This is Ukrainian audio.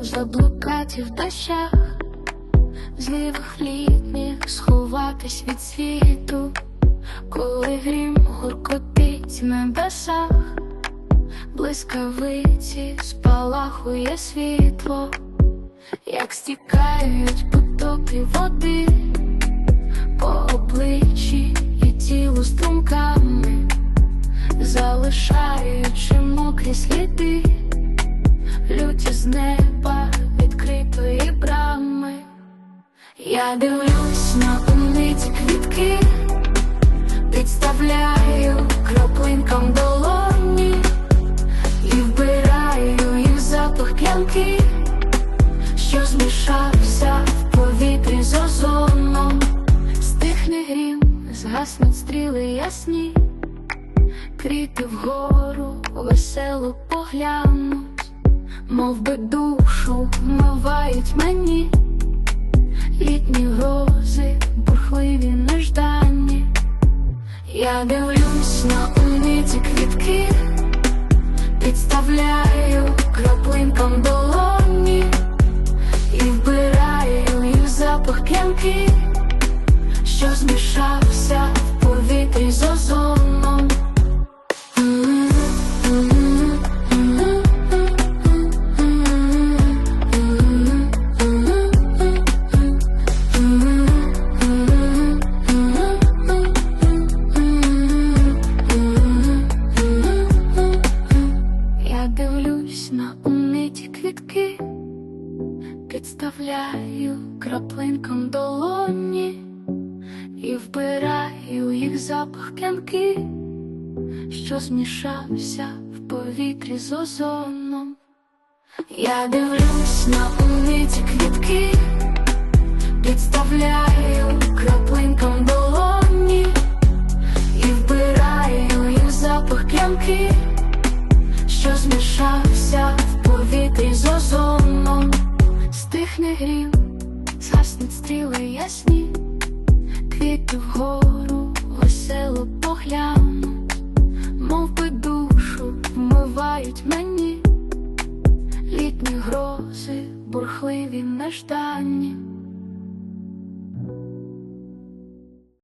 заблукати в дощах, злівих літніх сховатись від світу, коли грім гуркотить в небесах, блискавиці спалахує світло, як стікають потоки води. По обличчі і тілу струмками, залишаючи мокрі сліди, з неба відкритої брами. Я дивлюсь на умниці квітки, підставляю краплинкам долоні і вбираю їх запах п'янки, що змішався в повітрі з озоном. Стихне грім, згаснуть стріли ясні, квіти вгору весело поглянуть, мов би душу вмивають мені, літні грози, бурхливі неждані. Я дивлюсь на умниці квітки, підставляю краплинкам долоні і вбираю їх запах п'янки що змішався в повітрі з озоном. Підставляю краплинкам долоні і вбираю їх запах п'янки, що змішався в повітрі з озоном. Я дивлюсь на умиці квітки, підставляю краплинкам долоні і вбираю їх запах п'янки, що змішався в повітрі з озоном. ясні, квіти вгору, весело погляну, мов би душу вмивають мені, літні грози, бурхливі нежданні.